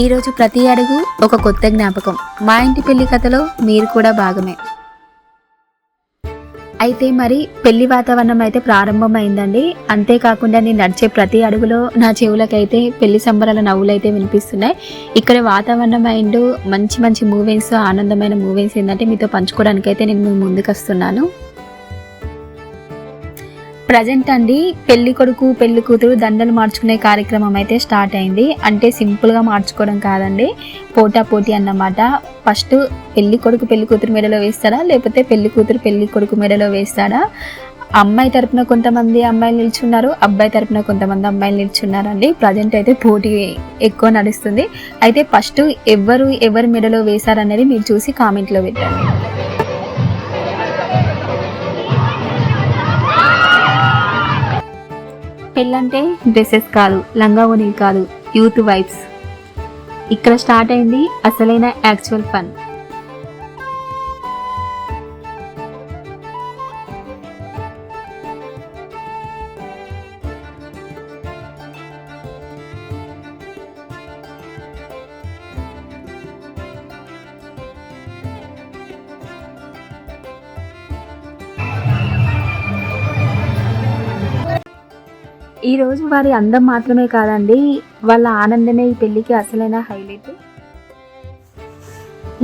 ఈరోజు ప్రతి అడుగు ఒక కొత్త జ్ఞాపకం. మా ఇంటి పెళ్ళి కథలో మీరు కూడా భాగమే. అయితే మరి పెళ్ళి వాతావరణం అయితే ప్రారంభమైందండి. అంతేకాకుండా నేను నడిచే ప్రతి అడుగులో నా చెవులకైతే పెళ్ళి సంబరాల నవ్వులైతే వినిపిస్తున్నాయి. ఇక్కడ వాతావరణం అండ్ మంచి మంచి మూవీస్ ఆనందమైన మూవీస్ ఏంటంటే మీతో పంచుకోవడానికి అయితే నేను ముందుకు వస్తున్నాను ప్రజెంట్ అండి పెళ్ళి కొడుకు పెళ్ళి కూతురు దండలు మార్చుకునే కార్యక్రమం అయితే స్టార్ట్ అయింది. అంటే సింపుల్గా మార్చుకోవడం కాదండి. పోటా పోటీ అన్నమాట. ఫస్ట్ పెళ్ళి కొడుకు పెళ్ళి కూతురు మెడలో వేస్తాడా లేకపోతే పెళ్ళి కూతురు పెళ్ళి కొడుకు మెడలో వేస్తాడా అమ్మాయి తరపున కొంతమంది అమ్మాయిలు నిల్చున్నారు. అబ్బాయి తరపున కొంతమంది అమ్మాయిలు నిల్చున్నారండి. ప్రజెంట్ అయితే పోటీ ఎక్కువ నడుస్తుంది. అయితే ఫస్ట్ ఎవరు ఎవరి మెడలో వేశారనేది మీరు చూసి కామెంట్లో పెట్టండి. పెళ్ళంటే డ్రెస్సెస్ కాదు లంగా ఓణీలు కాదు యూత్ వైబ్స్. ఇక్కడ స్టార్ట్ అయింది అసలైన యాక్చువల్ ఫన్. ఈ రోజు వారి అందం మాత్రమే కాదండి వాళ్ళ ఆనందమే ఈ పెళ్ళికి అసలైన హైలైట్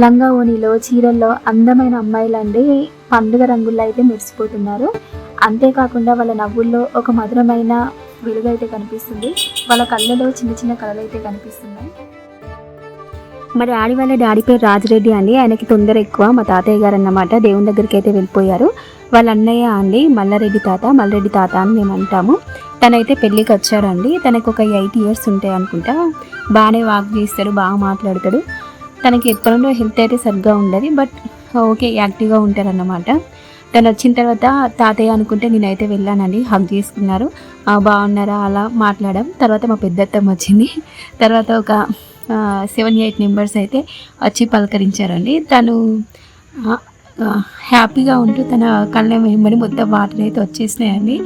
లంగా ఓనిలో చీరల్లో అందమైన అమ్మాయిలండి పండుగ రంగుల్లో అయితే మెరిసిపోతున్నారు. అంతేకాకుండా వాళ్ళ నవ్వుల్లో ఒక మధురమైన వెలుగైతే కనిపిస్తుంది. వాళ్ళ కళ్ళలో చిన్న చిన్న కళలు అయితే కనిపిస్తున్నాయి. మా డాడీ వాళ్ళ డాడీ పేరు రాజరెడ్డి అండి. ఆయనకి తొందర ఎక్కువ. మా తాతయ్య గారు అన్నమాట దేవుని దగ్గరికి అయితే వెళ్ళిపోయారు. వాళ్ళ అన్నయ్య అండి మల్లారెడ్డి తాత. మల్లారెడ్డి తాత అని మేము అంటాము. తనైతే పెళ్ళికి వచ్చారండి. తనకు ఒక ఎయిట్ ఇయర్స్ ఉంటాయి అనుకుంటా. బాగానే వాక్ చేస్తాడు బాగా మాట్లాడతాడు. తనకి ఎప్పటిలో హెల్త్ అయితే సరిగ్గా ఉండదు. బట్ ఓకే యాక్టివ్గా ఉంటారన్నమాట. తను వచ్చిన తర్వాత తాతయ్య అనుకుంటే నేనైతే వెళ్ళానండి. హగ్ చేసుకున్నారు. బాగున్నారా? అలా మాట్లాడాం. తర్వాత మా పెద్దత్తమ్మ వచ్చింది. తర్వాత ఒక సెవెన్ ఎయిట్ మెంబర్స్ అయితే వచ్చి పలకరించారండి. తను హ్యాపీగా ఉంటూ తన కళ్ళ వెంబడి మొత్తం వాటర్ అయితే వచ్చేసినాయండి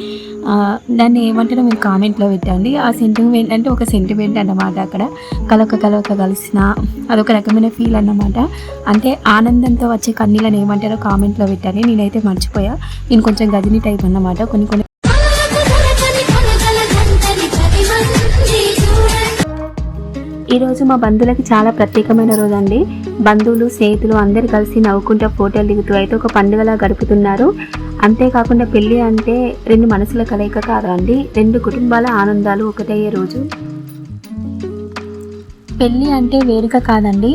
దాన్ని ఏమంటారో మీరు కామెంట్లో పెట్టండి. ఆ సెంటిమెంట్ అంటే ఒక సెంటిమెంట్ అన్నమాట అక్కడ. కలొక కలొక కలిసిన అదొక రకమైన ఫీల్ అన్నమాట. అంటే ఆనందంతో వచ్చే కన్నీళ్ళని ఏమంటారో కామెంట్లో పెట్టండి. నేనైతే మర్చిపోయా. నేను కొంచెం గజని టైప్ అన్నమాట. కొన్ని కొన్ని ఈరోజు మా బంధువులకి చాలా ప్రత్యేకమైన రోజు అండి బంధువులు స్నేహితులు అందరు కలిసి నవ్వుకుంటూ ఫోటోలు దిగుతూ అయితే ఒక పండుగలా గడుపుతున్నారు. అంతేకాకుండా పెళ్ళి అంటే రెండు మనసుల కలయిక కాదండి రెండు కుటుంబాల ఆనందాలు ఒకటయ్యే రోజు. పెళ్ళి అంటే వేడుక కాదండి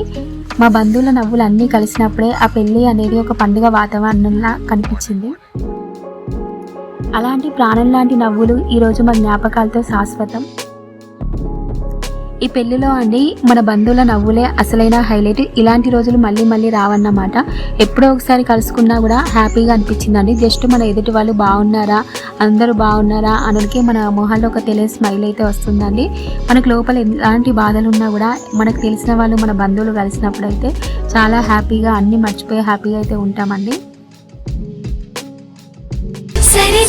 మా బంధువుల నవ్వులు అన్నీ కలిసినప్పుడే ఆ పెళ్ళి అనేది ఒక పండుగ వాతావరణంలా కనిపించింది. అలాంటి ప్రాణం లాంటి నవ్వులు ఈరోజు మా జ్ఞాపకాలతో శాశ్వతం. ఈ పెళ్ళిలో అండి మన బంధువుల నవ్వులే అసలైన హైలైట్. ఇలాంటి రోజులు మళ్ళీ మళ్ళీ రావన్నమాట. ఎప్పుడో ఒకసారి కలుసుకున్నా కూడా హ్యాపీగా అనిపించిందండి. జస్ట్ మన ఎదుటి వాళ్ళు బాగున్నారా? అందరూ బాగున్నారా? అనడికి మన మొహాల్లో ఒక తెలియని స్మైల్ అయితే వస్తుందండి. మనకు లోపల ఎలాంటి బాధలు ఉన్నా కూడా మనకు తెలిసిన వాళ్ళు మన బంధువులు కలిసినప్పుడు అయితే చాలా హ్యాపీగా అన్ని మర్చిపోయి హ్యాపీగా అయితే ఉంటామండి. సరే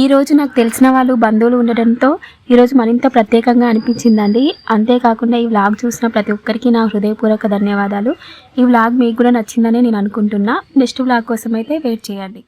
ఈ రోజు నాకు తెలిసిన వాళ్ళు బంధువులు ఉండడంతో ఈరోజు మరింత ప్రత్యేకంగా అనిపించిందండి. అంతేకాకుండా ఈ వ్లాగ్ చూసిన ప్రతి ఒక్కరికి నా హృదయపూర్వక ధన్యవాదాలు. ఈ వ్లాగ్ మీకు కూడా నచ్చిందని నేను అనుకుంటున్నా. నెక్స్ట్ వ్లాగ్ కోసం అయితే వెయిట్ చేయండి.